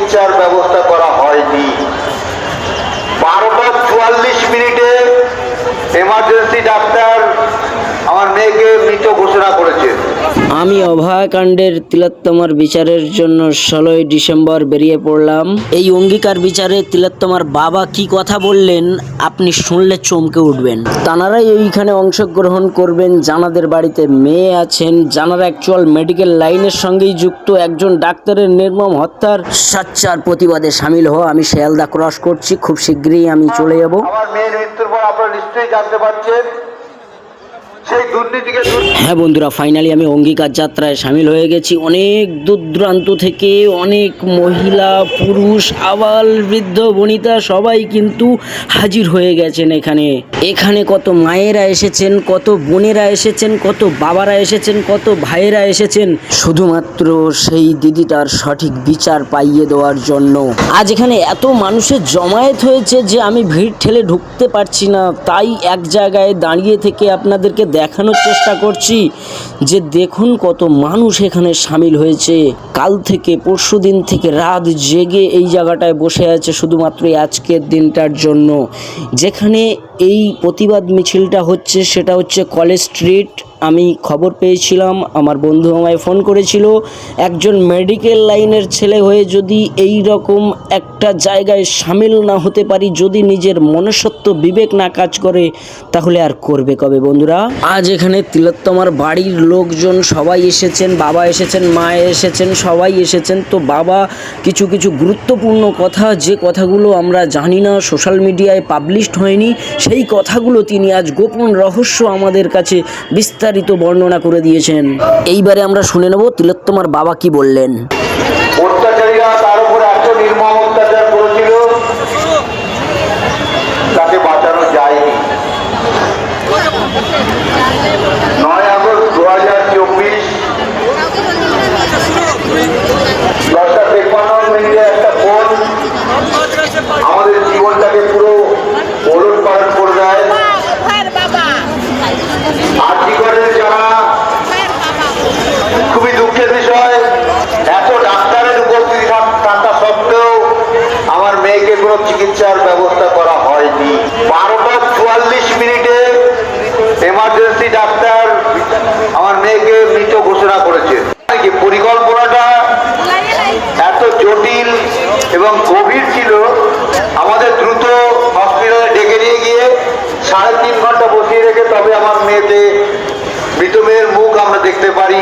চিকিৎসার ব্যবস্থা করা হয়নি। বারোটা চুয়াল্লিশ মিনিটে এমার্জেন্সি ডাক্তার আমার মেয়েকে মৃত ঘোষণা করেছেন আমি অভয়াকাণ্ডের তিলোত্তমার বিচারের জন্য ষোলোই ডিসেম্বর বেরিয়ে পড়লাম। এই অঙ্গীকার বিচারে তিলোত্তমার বাবা কি কথা বললেন, আপনি শুনলে চমকে উঠবেন। তানারাই এইখানে অংশগ্রহণ করবেন, জানাদের বাড়িতে মেয়ে আছেন। জানারা অ্যাকচুয়াল মেডিকেল লাইনের সঙ্গেই যুক্ত একজন ডাক্তারের নির্মম হত্যার সাচ্চার প্রতিবাদে সামিল হও আমি শিয়ালদা ক্রস করছি। খুব শীঘ্রই আমি চলে যাব। মেয়ের মৃত্যুর পর আপনারা নিশ্চয়ই জানতে পারছেন। হ্যাঁ বন্ধুরা ফাইনালি আমি অঙ্গীকার যাত্রায় সামিল হয়ে গেছি। অনেক দূর দূরান্ত থেকে অনেক মহিলা, পুরুষ, আবাল, বৃদ্ধ, বনিতা সবাই কিন্তু হাজির হয়ে গেছেন এখানে। এখানে কত মায়েরা এসেছেন, কত বোনেরা এসেছেন, কত বাবারা এসেছেন, কত ভাইয়েরা এসেছেন। শুধুমাত্র সেই দিদিটার সঠিক বিচার পাইয়ে দেওয়ার জন্য। আজ এখানে এত মানুষের জমায়েত হয়েছে যে আমি ভিড় ঠেলে ঢুকতে পারছি না। তাই এক জায়গায় দাঁড়িয়ে থেকে আপনাদেরকে দেখানোর চেষ্টা করছি যে দেখুন কত মানুষ এখানে সামিল হয়েছে। কাল থেকে, পরশু দিন থেকে রাত জেগে এই জায়গাটায় বসে আছে শুধুমাত্র আজকের দিনটার জন্য। যেখানে এই প্রতিবাদ মিছিলটা হচ্ছে, সেটা হচ্ছে কলেজ স্ট্রিট। আমি খবর পেয়েছিলাম, আমার বন্ধু আমায় ফোন করেছিল, একজন মেডিকেল লাইনের ছেলে হয়ে যদি এই রকম একটা জায়গায় সামিল না হতে পারি, যদি নিজের মনুষ্যত্ব বিবেক না কাজ করে, তাহলে আর করবে কবে বন্ধুরা? আজ এখানে তিলোত্তমার বাড়ির লোকজন সবাই এসেছেন, বাবা এসেছেন, মা এসেছেন, সবাই এসেছেন। তো বাবা, কিছু কিছু গুরুত্বপূর্ণ কথা, যে কথাগুলো আমরা জানি না সোশ্যাল মিডিয়ায় পাবলিশড হয়নি, সেই কথাগুলো তিনি আজ গোপন রহস্য আমাদের কাছে বিস্তারিত বর্ণনা করে দিয়েছেন। এইবারে আমরা শুনে নেব তিলোত্তমার বাবা কি বললেন অত্যাচারীরা তার উপর এত নির্মম অত্যাচার করেছিল তাকে বাঁচানো যায়নি নয় আগস্ট দু হাজার চব্বিশ দশটা তেপান্ন মিনিটে একটা ফোন আমাদের জীবনটাকে পুরো ওলট পালট করে দেয় ফের বাবা আর্থিকরের যারা ফের বাবা খুবই দুঃখের বিষয় এত ডাক্তারের উপস্থিতি থাক- থাকা সত্ত্বেও আমার মেয়েকে কোনো চিকিৎসার ব্যবস্থা করা হয়নি। বারোটা চুয়াল্লিশ মিনিটে এমার্জেন্সি ডাক্তার আমার মেয়েকে মৃত ঘোষণা করেছে। পরিকল্পনাটা এত জটিল এবং গভীর ছিল? আমাদের দ্রুত হসপিটালে ডেকে নিয়ে গিয়ে সাড়ে তিন ঘণ্টা বসিয়ে রেখে তবে আমার মেয়েতে মৃত মেয়ের মুখ আমরা দেখতে পারি।